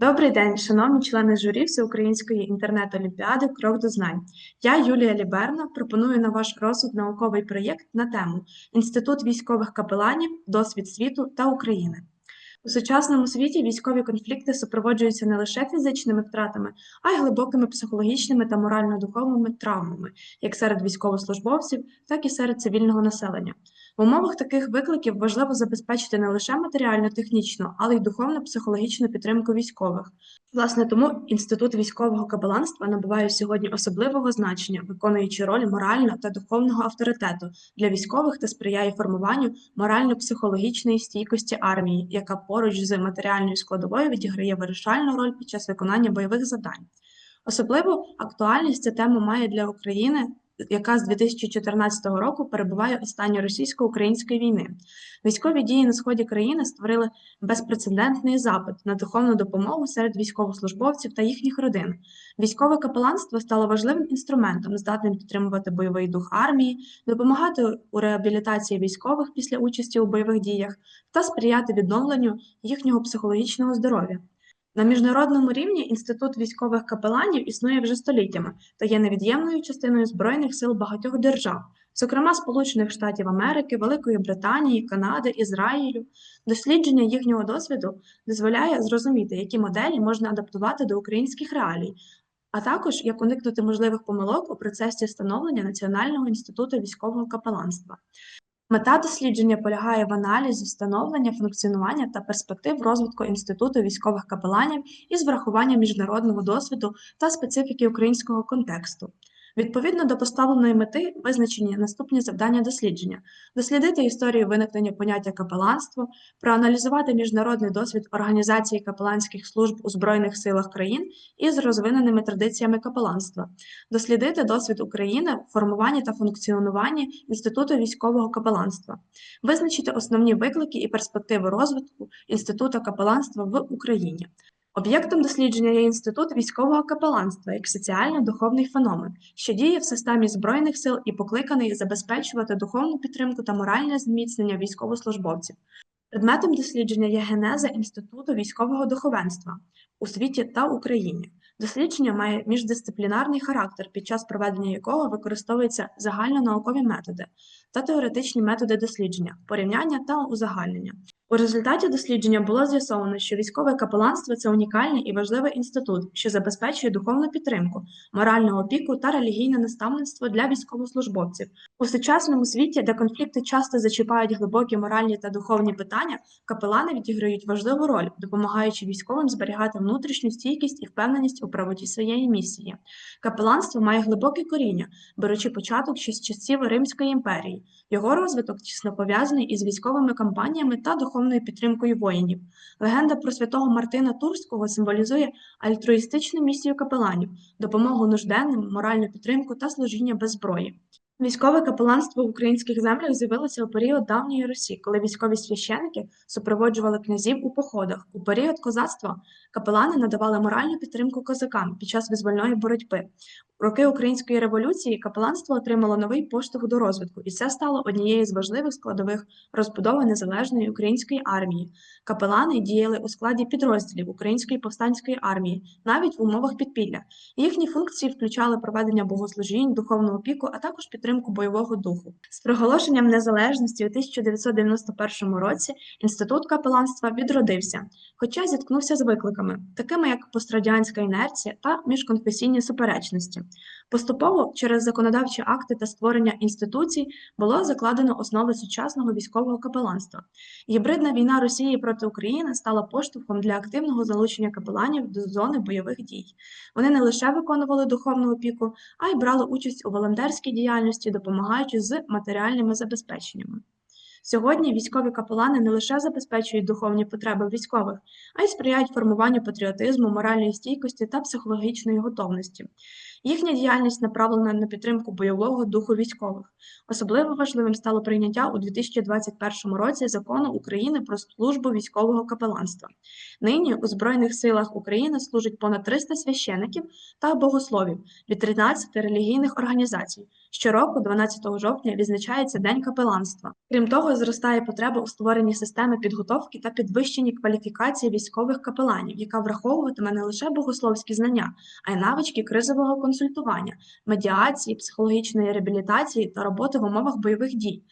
Добрий день, шановні члени журі Всеукраїнської інтернет-олімпіади Крок до знань. Я, Юлія Ліберна, пропоную на ваш розсуд науковий проєкт на тему Інститут військових капеланів, досвід світу та України. У сучасному світі військові конфлікти супроводжуються не лише фізичними втратами, а й глибокими психологічними та морально-духовними травмами, як серед військовослужбовців, так і серед цивільного населення. В умовах таких викликів важливо забезпечити не лише матеріально-технічну, але й духовно-психологічну підтримку військових. Власне, тому інститут військового капеланства набуває сьогодні особливого значення, виконуючи роль морального та духовного авторитету для військових та сприяє формуванню морально-психологічної стійкості армії, яка поруч з матеріальною складовою відіграє вирішальну роль під час виконання бойових завдань. Особливу актуальність ця тема має для України яка з 2014 року перебуває стані російсько-української війни. Військові дії на сході країни створили безпрецедентний запит на духовну допомогу серед військовослужбовців та їхніх родин. Військове капеланство стало важливим інструментом, здатним підтримувати бойовий дух армії, допомагати у реабілітації військових після участі у бойових діях та сприяти відновленню їхнього психологічного здоров'я. На міжнародному рівні інститут військових капеланів існує вже століттями та є невід'ємною частиною збройних сил багатьох держав, зокрема Сполучених Штатів Америки, Великої Британії, Канади, Ізраїлю. Дослідження їхнього досвіду дозволяє зрозуміти, які моделі можна адаптувати до українських реалій, а також як уникнути можливих помилок у процесі становлення Національного інституту військового капеланства. Мета дослідження полягає в аналізі встановлення, функціонування та перспектив розвитку інституту військових капеланів із врахуванням міжнародного досвіду та специфіки українського контексту. Відповідно до поставленої мети визначені наступні завдання дослідження: дослідити історію виникнення поняття капеланство, проаналізувати міжнародний досвід організації капеланських служб у Збройних силах країн із розвиненими традиціями капеланства, дослідити досвід України в формуванні та функціонуванні інституту військового капеланства, визначити основні виклики і перспективи розвитку інституту капеланства в Україні. Об'єктом дослідження є інститут військового капеланства як соціально-духовний феномен, що діє в системі Збройних сил і покликаний забезпечувати духовну підтримку та моральне зміцнення військовослужбовців. Предметом дослідження є генеза Інституту військового духовенства у світі та Україні. Дослідження має міждисциплінарний характер, під час проведення якого використовуються загальнонаукові методи та теоретичні методи дослідження, порівняння та узагальнення. У результаті дослідження було з'ясовано, що військове капеланство це унікальний і важливий інститут, що забезпечує духовну підтримку, моральну опіку та релігійне наставництво для військовослужбовців. У сучасному світі, де конфлікти часто зачіпають глибокі моральні та духовні питання, капелани відіграють важливу роль, допомагаючи військовим зберігати внутрішню стійкість і впевненість у правоті своєї місії. Капеланство має глибоке коріння, беручи початок ще з часів Римської імперії. Його розвиток тісно пов'язаний із військовими кампаніями та духовною підтримкою воїнів. Легенда про святого Мартина Турського символізує альтруїстичну місію капеланів, допомогу нужденним, моральну підтримку та служіння без зброї. Військове капеланство в українських землях з'явилося у період давньої Русі, коли військові священики супроводжували князів у походах. У період козацтва капелани надавали моральну підтримку козакам під час визвольної боротьби. Роки української революції капеланство отримало новий поштовх до розвитку, і це стало однією з важливих складових розбудови незалежної української армії. Капелани діяли у складі підрозділів Української повстанської армії, навіть в умовах підпілля. Їхні функції включали проведення богослужінь, духовну опіку, а також підтримку бойового духу. З проголошенням незалежності у 1991 році інститут капеланства відродився, хоча зіткнувся з викликами, такими як пострадянська інерція та міжконфесійні суперечності. Поступово через законодавчі акти та створення інституцій було закладено основи сучасного військового капеланства. Гібридна війна Росії проти України стала поштовхом для активного залучення капеланів до зони бойових дій. Вони не лише виконували духовну опіку, а й брали участь у волонтерській діяльності, допомагаючи з матеріальними забезпеченнями. Сьогодні військові капелани не лише забезпечують духовні потреби військових, а й сприяють формуванню патріотизму, моральної стійкості та психологічної готовності. Їхня діяльність направлена на підтримку бойового духу військових. Особливо важливим стало прийняття у 2021 році закону України про службу військового капеланства. Нині у Збройних силах України служить понад 300 священиків та богословів від 13 релігійних організацій, Щороку, 12 жовтня, відзначається День капеланства. Крім того, зростає потреба у створенні системи підготовки та підвищенні кваліфікації військових капеланів, яка враховуватиме не лише богословські знання, а й навички кризового консультування, медіації, психологічної реабілітації та роботи в умовах бойових дій.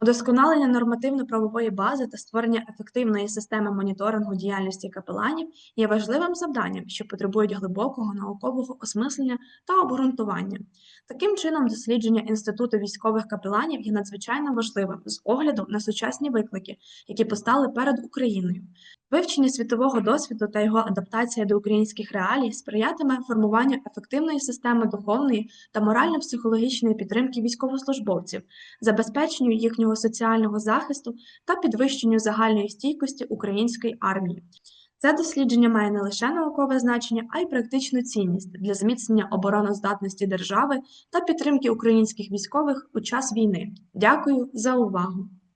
Удосконалення нормативно-правової бази та створення ефективної системи моніторингу діяльності капеланів є важливим завданням, що потребують глибокого наукового осмислення та обґрунтування. Таким чином, дослідження інституту військових капеланів є надзвичайно важливим з огляду на сучасні виклики, які постали перед Україною. Вивчення світового досвіду та його адаптація до українських реалій сприятиме формуванню ефективної системи духовної та морально-психологічної підтримки військовослужбовців, забезпеченню їхнього соціального захисту та підвищенню загальної стійкості української армії. Це дослідження має не лише наукове значення, а й практичну цінність для зміцнення обороноздатності держави та підтримки українських військових у час війни. Дякую за увагу!